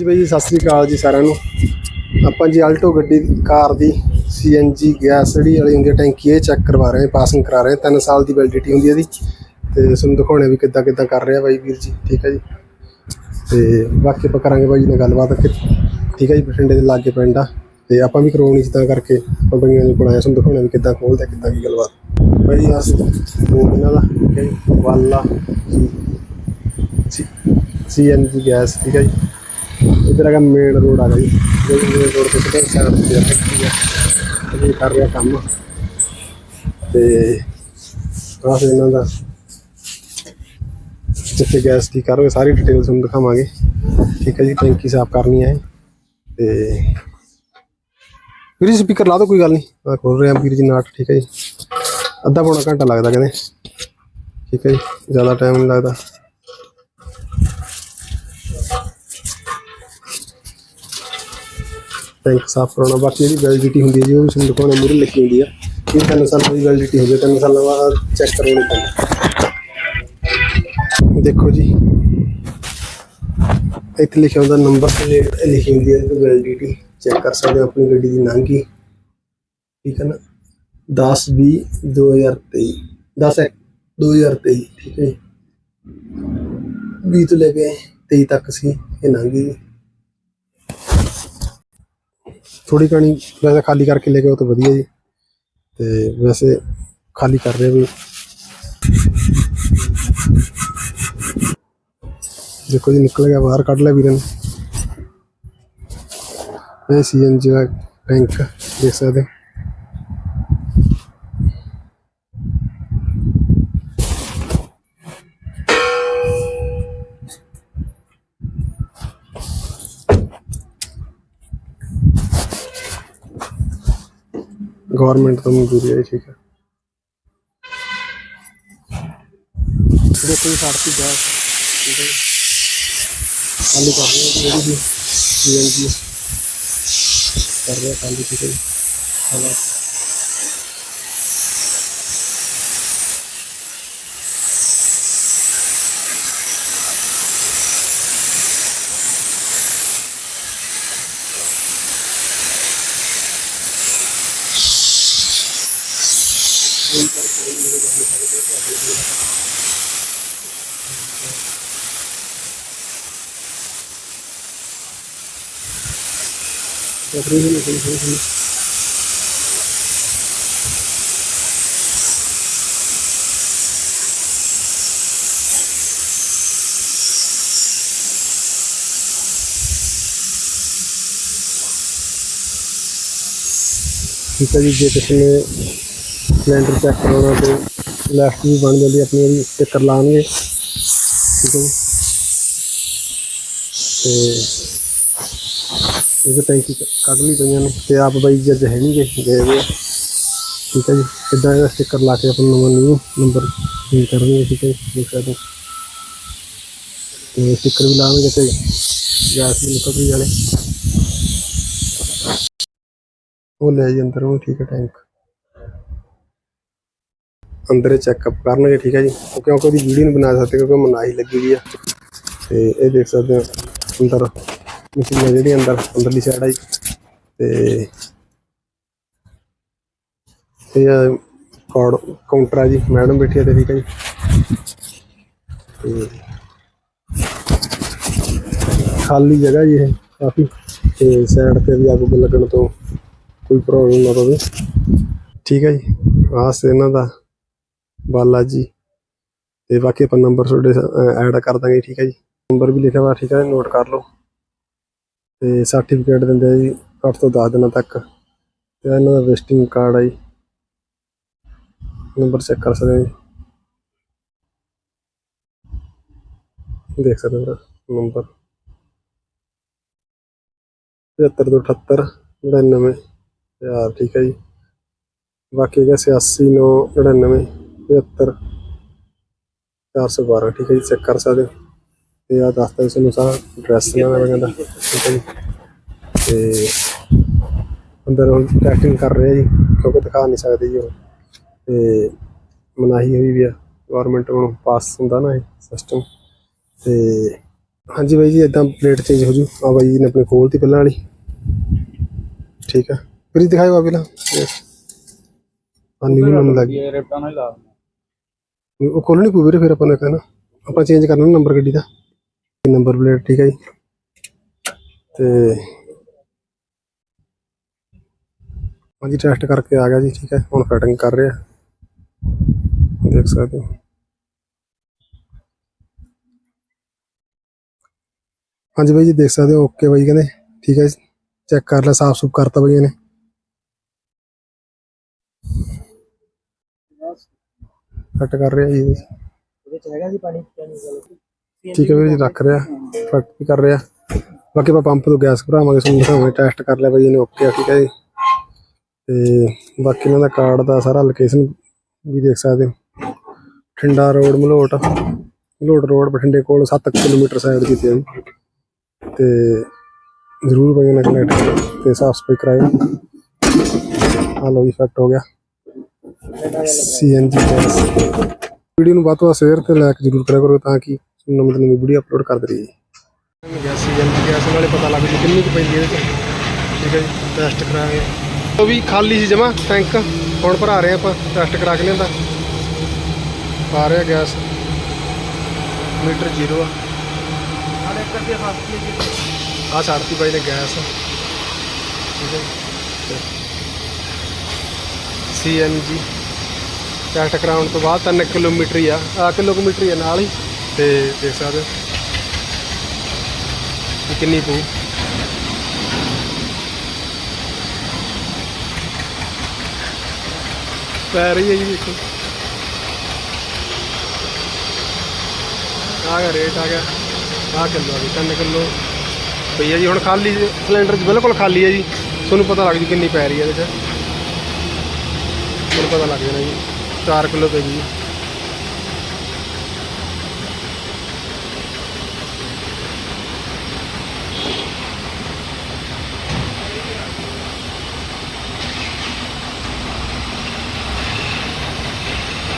ਜੀ ਬਾਈ ਜੀ, ਸਤਿ ਸ੍ਰੀ ਅਕਾਲ ਜੀ ਸਾਰਿਆਂ ਨੂੰ। ਆਪਾਂ ਜੀ ਆਲਟੋ ਗੱਡੀ ਦੀ ਕਾਰ ਦੀ ਸੀਐਨਜੀ ਗੈਸ ਜਿਹੜੀ ਵਾਲੀ ਹੁੰਦੀ ਹੈ, ਟੈਂਕੀ, ਇਹ ਚੈੱਕ ਕਰਵਾ ਰਹੇ ਹਾਂ ਪਾਸਿੰਗ ਕਰਾ ਰਹੇ ਹਾਂ। 3 ਸਾਲ ਦੀ ਵੈਲਿਡਿਟੀ ਹੁੰਦੀ ਹੈ ਇਹਦੀ। ਤੇ ਤੁਹਾਨੂੰ ਦਿਖਾਉਣੇ ਵੀ ਕਿੱਦਾਂ ਕਿੱਦਾਂ ਕਰ ਰਿਹਾ ਬਾਈ ਵੀਰ ਜੀ, ਠੀਕ ਹੈ ਜੀ। ਤੇ ਬਾਕੀ ਆਪਾਂ ਕਰਾਂਗੇ ਬਾਈ ਜੀ ਨਾਲ ਗੱਲਬਾਤ ਠੀਕ ਹੈ ਜੀ, ਬਠਿੰਡੇ ਦੇ ਲਾਗੇ ਪਿੰਡ ਆ। ਤੇ ਆਪਾਂ ਵੀ ਕਰਵਾਉਣੀ ਜਿੱਦਾਂ ਕਰਕੇ ਆਪਾਂ ਬਈਆਂ ਨੂੰ ਬਣਾਇਆ ਤੁਹਾਨੂੰ ਦਿਖਾਉਣੇ ਵੀ ਕਿੱਦਾਂ ਖੋਲਦਾ, ਕਿੱਦਾਂ ਕੀ ਗੱਲਬਾਤ। ਬਾਈ ਆਸ ਬੋਲ ਇਹਨਾਂ ਦਾ ਠੀਕ ਹੈ ਜੀ, ਵਾਲਾ ਸੀਐਨਜੀ ਗੈਸ, ਠੀਕ ਹੈ ਜੀ। ਇਧਰ ਹੈਗਾ ਮੇਨ ਰੋਡ ਆ ਗਿਆ ਜੀ। ਮੇਨ ਰੋਡ ਤੇ ਸਿੱਧਾ ਸਾਈਡ ਤੇ ਆ ਆ ਇਹ ਕਰ ਰਿਹਾ ਕੰਮ। ਤੇ ਆਹ ਇਹਨਾਂ ਦਾ ਜਿੱਥੇ ਗੈਸ ਦੀ ਕਰੋਗੇ, ਸਾਰੀ ਡਿਟੇਲ ਤੁਹਾਨੂੰ ਦਿਖਾਵਾਂਗੇ। ਠੀਕ ਹੈ ਜੀ ਟੈਂਕੀ ਸਾਫ਼ ਕਰਨੀ ਹੈ ਤੇ ਵੀਰ ਸਪੀਕਰ ਲਾ ਦੋ ਕੋਈ ਗੱਲ ਨਹੀਂ। ਮੈਂ ਖੋਲ ਰਿਹਾ ਵੀਰ ਜੀ ਨਾਟ, ਠੀਕ ਹੈ ਜੀ। ਅੱਧਾ ਪੌਣਾ ਘੰਟਾ ਲੱਗਦਾ ਕਹਿੰਦੇ ਠੀਕ ਹੈ ਜੀ, ਜ਼ਿਆਦਾ ਟਾਈਮ ਨਹੀਂ ਲੱਗਦਾ। ਟੈਂਕ ਸਾਫ਼ ਕਰਾਉਣਾ, ਬਾਕੀ ਜਿਹੜੀ ਵੈਲਿਡਿਟੀ ਹੁੰਦੀ ਹੈ ਜੀ, ਉਹ ਵੀ ਤੁਹਾਨੂੰ ਦਿਖਾਉਣੇ ਮੂਰੇ ਲਿਖੀ ਹੁੰਦੀ ਆ ਇਹ ਤਿੰਨ ਸਾਲਾਂ ਦੀ ਵੈਲਿਡਿਟੀ ਹੋ ਜਾਏ ਤਿੰਨ ਸਾਲਾਂ ਬਾਅਦ ਚੈੱਕ ਕਰਵਾਉਣੀ ਪੈਂਦੀ ਦੇਖੋ ਜੀ, ਇੱਥੇ ਲਿਖਿਆ ਹੁੰਦਾ ਨੰਬਰ ਤੇ ਲਿਖੀ ਹੁੰਦੀ ਹੈ ਵੈਲਿਡਿਟੀ ਚੈੱਕ ਕਰ ਸਕਦੇ ਹੋ, ਆਪਣੀ ਗੱਡੀ ਦੀ ਨਾਂਗੀ ਠੀਕ ਹੈ ਨਾ? 10 20 2023 10 2023 ਠੀਕ ਹੈ ਜੀ। 20 ਤੋਂ ਲੈ ਕੇ 23 ਤੱਕ ਸੀ, ਇਹ ਨਾਂਗੀ ਜੀ ਥੋੜੀ ਕਣੀ ਵੈਸੇ ਖਾਲੀ ਕਰਕੇ ਲੈ ਕੇ ਉਹ ਤਾਂ ਵਧੀਆ ਜੀ। ਤੇ ਵੈਸੇ ਖਾਲੀ ਕਰ ਰਿਹਾ ਵੀ। ਦੇਖੋ ਜੀ, ਨਿਕਲ ਗਿਆ ਬਾਹਰ, ਕੱਢ ਲਿਆ ਵੀਰਨ ਇਹ ਸੀਐਨਜੀ ਦਾ ਟੈਂਕ ਦੇਖ ਸਕਦੇ ਹੋ। ਗਵਰਨਮੈਂਟ ਤੋਂ ਮਨਜ਼ੂਰੀ ਆਈ ਠੀਕ ਹੈ ਦੇਖੋ ਜੀ ਸਾਡੀ ਗੈਸ ਠੀਕ ਹੈ ਜੀ। ਖਾਲੀ ਕਰ ਰਹੇ ਹਾਂ ਜਿਹੜੀ ਵੀ ਸੀਐਨਜੀ ਕਰ ਰਿਹਾ ਖਾਲੀ ਠੀਕ ਹੈ ਜੀ ਹਾਲਾਤ ਤਕਰੀਬਨ ਨਹੀਂ ਠੀਕ ਹੈ ਜੀ, ਜੇ ਕਿਸੇ ਨੇ ਸਿਲੰਡਰ ਚੈੱਕ ਕਰਾਉਣਾ ਤੇ ਲੈਫਟ ਵੀ ਬਣ ਜਾਂਦੀ ਆਪਣੀ ਉਹਦੀ ਸਟicker ਲਾਉਣਗੇ। ਠੀਕ ਹੈ ਜੀ। ਤੇ ਇਹ ਟੈਂਕੀ ਕੱਢ ਲਈ ਪਈਆਂ ਨੇ ਤੇ ਆਪ ਬਾਈ ਜੱਜ ਹੈ ਨਹੀਂ ਗਏ ਗਏ ਹੋਏ ਆ। ਠੀਕ ਹੈ ਜੀ ਇਦਾਂ ਇਹਦਾ ਸਟicker ਲਾ ਕੇ ਆਪਣਾ ਨਵਾਂ ਨਿਊ ਨੰਬਰ ਫਿਲ ਕਰਨਗੇ, ਠੀਕ ਹੈ ਜੀ, ਦੇਖ ਸਕਦੇ ਹੋ। ਤੇ ਸਟicker ਵੀ ਲਾਵਾਂਗੇ ਤੇ ਗੈਸ ਵੀ ਨਿਕਲ ਰਹੀ ਵਾਲੇ ਉਹ ਲੈ ਜੀ ਅੰਦਰ ਉਹ ਠੀਕ ਹੈ ਟੈਂਕ ਅੰਦਰ ਚੈੱਕਅਪ ਕਰਨਗੇ, ਠੀਕ ਹੈ ਜੀ। ਉਹ ਕਿਉਂਕਿ ਉਹਦੀ ਵੀਡੀਓ ਨਹੀਂ ਬਣਾ ਸਕਦੇ, ਕਿਉਂਕਿ ਮਨਾਹੀ ਲੱਗੀ ਹੋਈ ਆ। ਤੇ ਇਹ ਦੇਖ ਸਕਦੇ ਹੋ ਅੰਦਰ। ਮਸ਼ੀਨ ਜਿਹੜੀ ਅੰਦਰ, ਅੰਦਰਲੀ ਸਾਈਡ ਆ ਜੀ। ਤੇ ਇਹ ਕਾਰਡ ਕਾਊਂਟਰ ਆ ਜੀ ਮੈਡਮ ਬੈਠੀ ਆ ਤੇ ਠੀਕ ਹੈ ਜੀ ਤੇ ਖਾਲੀ ਜਗ੍ਹਾ ਜੀ ਇਹ ਕਾਫੀ, ਤੇ ਸਾਈਡ ਤੇ ਵੀ ਅੱਗ ਉੱਗ ਲੱਗਣ ਤੋਂ ਕੋਈ ਪ੍ਰੋਬਲਮ ਨਾ ਪਵੇ। ਠੀਕ ਹੈ ਜੀ ਆਸ ਇਹਨਾਂ ਦਾ ਬਾਲਾ ਜੀ। ਤੇ ਬਾਕੀ ਆਪਾਂ ਨੰਬਰ ਤੁਹਾਡੇ ਐਡ ਕਰ ਦਾਂਗੇ, ਠੀਕ ਹੈ ਜੀ। ਨੰਬਰ ਵੀ ਲਿਖਿਆ ਹੋਇਆ, ਠੀਕ ਹੈ ਨੋਟ ਕਰ ਲਓ। ਤੇ ਸਰਟੀਫਿਕੇਟ ਦਿੰਦੇ ਆ ਜੀ 8 ਤੋਂ 10 ਦਿਨਾਂ ਤੱਕ। ਤੇ ਇਹਨਾਂ ਦਾ ਵਿਜ਼ਿਟਿੰਗ ਕਾਰਡ ਆ ਜੀ। ਨੰਬਰ ਚੈੱਕ ਕਰ ਸਕਦੇ ਹੋ ਜੀ। ਦੇਖ ਸਕਦੇ ਹੋ ਨੰਬਰ 75 ਤੋਂ 78 99 ਯਾਰ ਠੀਕ ਹੈ ਜੀ। ਬਾਕੀ ਹੈਗਾ 86 9 99 75 412 ਠੀਕ ਹੈ ਜੀ। ਚੈੱਕ ਕਰ ਸਕਦੇ ਹੋ। ਤੇ ਆ ਦੱਸਦਾ ਇਸ ਨੂੰ ਸਾਰਾ ਐਡਰੈਸ ਇਹਨਾਂ ਦਾ ਕਹਿੰਦਾ ਠੀਕ ਹੈ ਜੀ। ਤੇ ਅੰਦਰ ਹੁਣ ਟੈਸਟਿੰਗ ਕਰ ਰਹੇ ਆ ਜੀ ਕਿਉਂਕਿ ਦਿਖਾ ਨਹੀਂ ਸਕਦੇ ਜੀ ਉਹ। ਤੇ ਮਨਾਹੀ ਹੋਈ ਵੀ ਆ ਗਵਰਨਮੈਂਟ ਨੂੰ ਪਾਸ ਹੁੰਦਾ ਨਾ ਇਹ ਸਿਸਟਮ ਤੇ ਹਾਂਜੀ ਬਾਈ ਜੀ ਇਦਾਂ ਪਲੇਟ ਚੇਂਜ ਹੋ ਜੂ। ਆ ਬਾਈ ਜੀ ਨੇ ਆਪਣੀ ਖੋਲਤੀ ਪਹਿਲਾਂ ਵਾਲੀ। ਠੀਕ ਹੈ ਫਿਰ ਦਿਖਾਓ ਆ ਪਹਿਲਾਂ। ਆ ਨੰਬਰ ਲੱਗ ਇਹ ਰੇਟਾਂ ਨਾਲ ਹੀ ਲਾ ਉਹ ਖੋਲਣੀ ਪਊ ਵੀਰੇ ਫਿਰ ਆਪਾਂ ਨੇ ਕਹਿਣਾ। ਆਪਾਂ ਚੇਂਜ ਕਰਨਾ ਨੰਬਰ ਗੱਡੀ ਦਾ। ਨੰਬਰ ਪਲੇਟ, ਠੀਕ ਹੈ ਜੀ। ਤੇ ਹਾਂਜੀ, ਟੈਸਟ ਕਰਕੇ ਆ ਗਿਆ ਜੀ, ਠੀਕ ਹੈ। ਹੁਣ ਫਿਟਿੰਗ ਕਰ ਰਿਹਾ। ਦੇਖ ਸਕਦੇ ਹੋ। ਹਾਂਜੀ ਬਾਈ ਜੀ, ਦੇਖ ਸਕਦੇ ਹੋ ਓਕੇ ਬਾਈ ਕਹਿੰਦੇ, ਠੀਕ ਹੈ ਚੈੱਕ ਕਰ ਲਿਆ ਸਾਫ਼ ਸੁਥਰਾ ਕਰਤਾ ਬਾਈ ਨੇ ਫਿੱਟ ਕਰ ਰਿਹਾ ਜੀ। ਉਹਦੇ ਚ ਹੈਗਾ ਜੀ ਪਾਣੀ ਪਾਣੀ? ਠੀਕ ਹੈ ਵੀਰ ਜੀ ਰੱਖ ਰਿਹਾ ਫਿੱਟ ਵੀ ਕਰ ਰਿਹਾ। ਬਾਕੀ ਆਪਾਂ ਪੰਪ ਤੋਂ ਗੈਸ ਭਰਾਵਾਂਗੇ ਤੁਹਾਨੂੰ ਦਿਖਾਵਾਂਗੇ ਟੈਸਟ ਕਰ ਲਿਆ ਬਾਈ ਇਹਨੇ ਓਕੇ ਆ ਠੀਕ ਹੈ ਜੀ। ਤੇ ਬਾਕੀ ਇਹਨਾਂ ਦਾ ਕਾਰਡ ਦਾ ਸਾਰਾ ਲੋਕੇਸ਼ਨ ਵੀ ਦੇਖ ਸਕਦੇ ਹੋ। ਠੰਡਾ ਰੋਡ ਮਲੋਟ। ਮਲੋਟ ਰੋਡ ਬਠਿੰਡੇ ਕੋਲ 7 ਕਿਲੋਮੀਟਰ ਸਾਈਡ ਦੀ ਤੇ ਆ ਜੀ। ਤੇ ਜ਼ਰੂਰ ਬਾਈ ਨਾਲ ਕਨੈਕਟ ਤੇ ਸਾਫ਼ ਸਫ਼ਾਈ ਕਰਾਇਓ। ਆ ਲੋ ਜੀ ਫਿੱਟ ਹੋ ਗਿਆ। ਸੀਐਨਜੀ ਗੈਸ ਵੀਡੀਓ ਨੂੰ ਵੱਧ ਤੋਂ ਵੱਧ ਸ਼ੇਅਰ ਤੇ ਲਾਈਕ ਜ਼ਰੂਰ ਕਰਿਆ ਕਰੋ ਤਾਂ ਕਿ ਤੁਹਾਨੂੰ ਨਵੀਂ ਨਵੀਂ ਵੀਡੀਓ ਅਪਲੋਡ ਕਰਦੇ ਰਹੀਏ ਗੈਸ ਸੀਐਨਜੀ ਗੈਸ ਨਾਲੇ ਪਤਾ ਲੱਗ ਜੂ। ਕਿੰਨੀ ਕੁ ਪੈਂਦੀ ਇਹਦੇ ਚ ਠੀਕ ਹੈ ਜੀ ਟੈਸਟ ਕਰਾਂਗੇ ਉਹ ਵੀ ਖਾਲੀ ਸੀ ਜਮਾ ਟੈਂਕ ਹੁਣ ਭਰਾ ਰਹੇ ਆਪਾਂ ਟੈਸਟ ਕਰਾ ਕੇ ਲਿਆਂਦਾ। ਆ ਰਿਹਾ ਗੈਸ ਮੀਟਰ ਜ਼ੀਰੋ ਆ। ਨਾਲੇ ਇੱਕ ਅੱਧੇ ਹਫ਼ਤੇ ਆ ਛੱਡਤੀ ਬਾਈ ਨੇ ਗੈਸ ਠੀਕ ਹੈ ਸੀਐਨਜੀ ਟੈਸਟ ਕਰਾਉਣ ਤੋਂ ਬਾਅਦ 3 ਕਿਲੋਮੀਟਰ ਹੀ ਆ। ਆ ਕਿਲੋਮੀਟਰ ਹੀ ਨਾਲ ਹੀ। ਤੇ ਦੇਖ ਸਕਦੇ ਹੋ। ਕਿੰਨੀ ਪਊ। ਪੈ ਰਹੀ ਹੈ ਜੀ ਦੇਖੋ। ਆ ਗਿਆ ਰੇਟ ਆ ਗਿਆ। ਆ ਕਿਲੋ ਆ ਗਈ 3 ਕਿਲੋ। ਪਈ ਹੈ ਜੀ, ਹੁਣ ਖਾਲੀ ਸਿਲੰਡਰ ਬਿਲਕੁਲ ਖਾਲੀ ਹੈ ਜੀ। ਤੁਹਾਨੂੰ ਪਤਾ ਲੱਗ ਜੂ ਕਿੰਨੀ ਪੈ ਰਹੀ ਹੈ ਇਹਦੇ 'ਚ। ਤੁਹਾਨੂੰ ਪਤਾ ਲੱਗ ਜਾਣਾ ਜੀ। 4 ਕਿਲੋ ਪੈ ਗਈ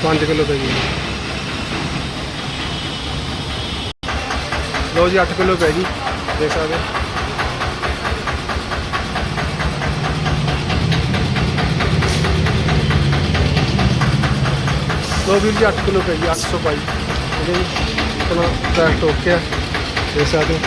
ਜੀ ਪੰਜ ਕਿਲੋ ਪੈ ਗਈ। ਲੋ ਜੀ 8 ਕਿਲੋ ਪੈ ਗਈ, ਦੇਖ ਸਕਦੇ ਲੋ ਵੀਰ ਜੀ 8 ਕਿਲੋ ਪੈ ਗਈ 822 ਠੀਕ ਹੈ ਜੀ ਆਪਣਾ ਟਰੈਕਟ ਓਕੇ ਆ ਦੇਖ ਸਕਦੇ